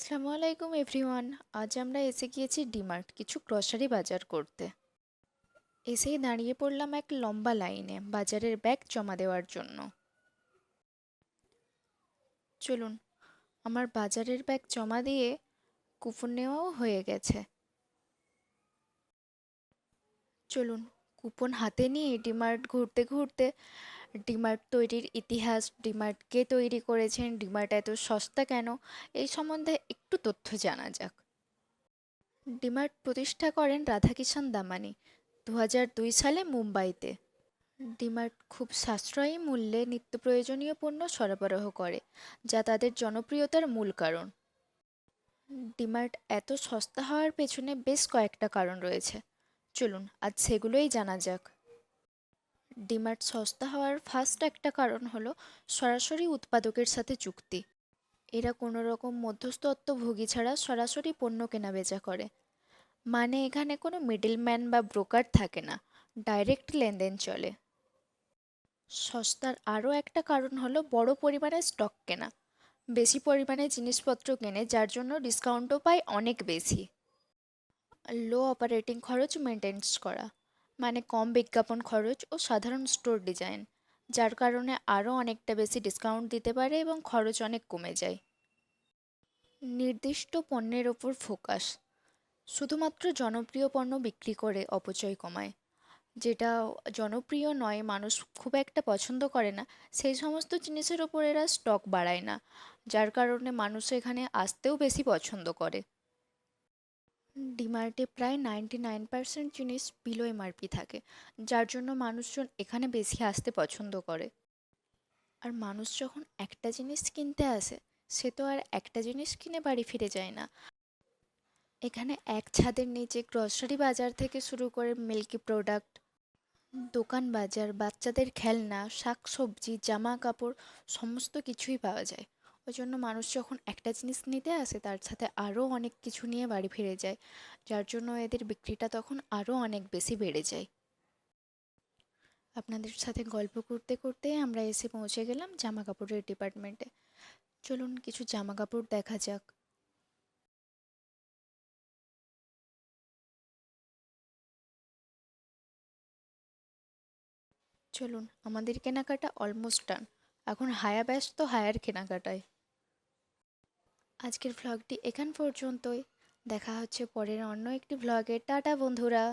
আসসালামু আলাইকুম এভরিওয়ান। আজ আমরা এসে গিয়েছি ডিমার্ট, কিছু গ্রসারি বাজার করতে। এসেই দাঁড়িয়ে পড়লাম এক লম্বা লাইনে, বাজারের ব্যাগ জমা দেওয়ার জন্য। চলুন, আমার বাজারের ব্যাগ জমা দিয়ে কুপন নেওয়াও হয়ে গেছে। চলুন, কুপন হাতে নিয়ে ডিমার্ট ঘুরতে ঘুরতে ডিমার্ট তৈরির ইতিহাস, ডিমার্ট কে তৈরি করেছেন, ডিমার্ট এত সস্তা কেন? এই সম্বন্ধে একটু তথ্য জানা যাক। ডিমার্ট প্রতিষ্ঠা করেন রাধাকিষণ দামানি দু দুই সালে মুম্বাইতে। ডিমার্ট খুব সাশ্রয়ী মূল্যে নিত্য প্রয়োজনীয় পণ্য সরবরাহ করে, যা তাদের জনপ্রিয়তার মূল কারণ। ডিমার্ট এত সস্তা হওয়ার পেছনে বেশ কয়েকটা কারণ রয়েছে। চলুন, আজ সেগুলোই জানা যাক। ডিমার্ট সস্তা হওয়ার ফার্স্ট একটা কারণ হলো সরাসরি উৎপাদকের সাথে চুক্তি। এরা কোনো রকম মধ্যস্থত্বভোগী ছাড়া সরাসরি পণ্য কেনাবেচা করে। মানে এখানে কোনো মিডলম্যান বা ব্রোকার থাকে না ডাইরেক্ট লেনদেন চলে। সস্তার আরও একটা কারণ হলো বড় পরিমাণে স্টক কেনা। বেশি পরিমাণে জিনিসপত্র কেনে, যার জন্য ডিসকাউন্টও পায় অনেক বেশি। লো অপারেটিং খরচ মেনটেন্স করা। মানে কম বিজ্ঞাপন খরচ ও সাধারণ স্টোর ডিজাইন, যার কারণে আরও অনেকটা বেশি ডিসকাউন্ট দিতে পারে এবং খরচ অনেক কমে যায়। নির্দিষ্ট পণ্যের ওপর ফোকাস শুধুমাত্র জনপ্রিয় পণ্য বিক্রি করে অপচয় কমায়, যেটা জনপ্রিয় নয়, মানুষ খুব একটা পছন্দ করে না, সেই সমস্ত জিনিসের ওপর এরা স্টক বাড়ায় না, যার কারণে মানুষ এখানে আসতেও বেশি পছন্দ করে। ডিমার্টে প্রায় নাইনটি নাইন পার্সেন্ট জিনিস বিলো এমআরপি থাকে, যার জন্য মানুষজন এখানে বেশি আসতে পছন্দ করে। আর মানুষ যখন একটা জিনিস কিনতে আসে, সে তো আর একটা জিনিস কিনে বাড়ি ফিরে যায় না। এখানে এক ছাদের নিচে গ্রসারি বাজার থেকে শুরু করে মিল্কি প্রোডাক্ট দোকান বাজার, বাচ্চাদের খেলনা শাক সবজি জামা কাপড়, সমস্ত কিছুই পাওয়া যায়। ওই জন্য মানুষ যখন একটা জিনিস নিতে আসে, তার সাথে আরও অনেক কিছু নিয়ে বাড়ি ফিরে যায়, যার জন্য এদের বিক্রিটা তখন আরও অনেক বেশি বেড়ে যায়। আপনাদের সাথে গল্প করতে করতে আমরা এসে পৌঁছে গেলাম জামা কাপড়ের ডিপার্টমেন্টে। চলুন কিছু জামা কাপড় দেখা যাক। চলুন, আমাদের কেনাকাটা অলমোস্ট ডান এখন হায়া ব্যস্ত হায়ার কেনাকাটায়। আজকের ভ্লগটি এখান পর্যন্তই। দেখা হচ্ছে পরের অন্য একটি ভ্লগে টাটা বন্ধুরা।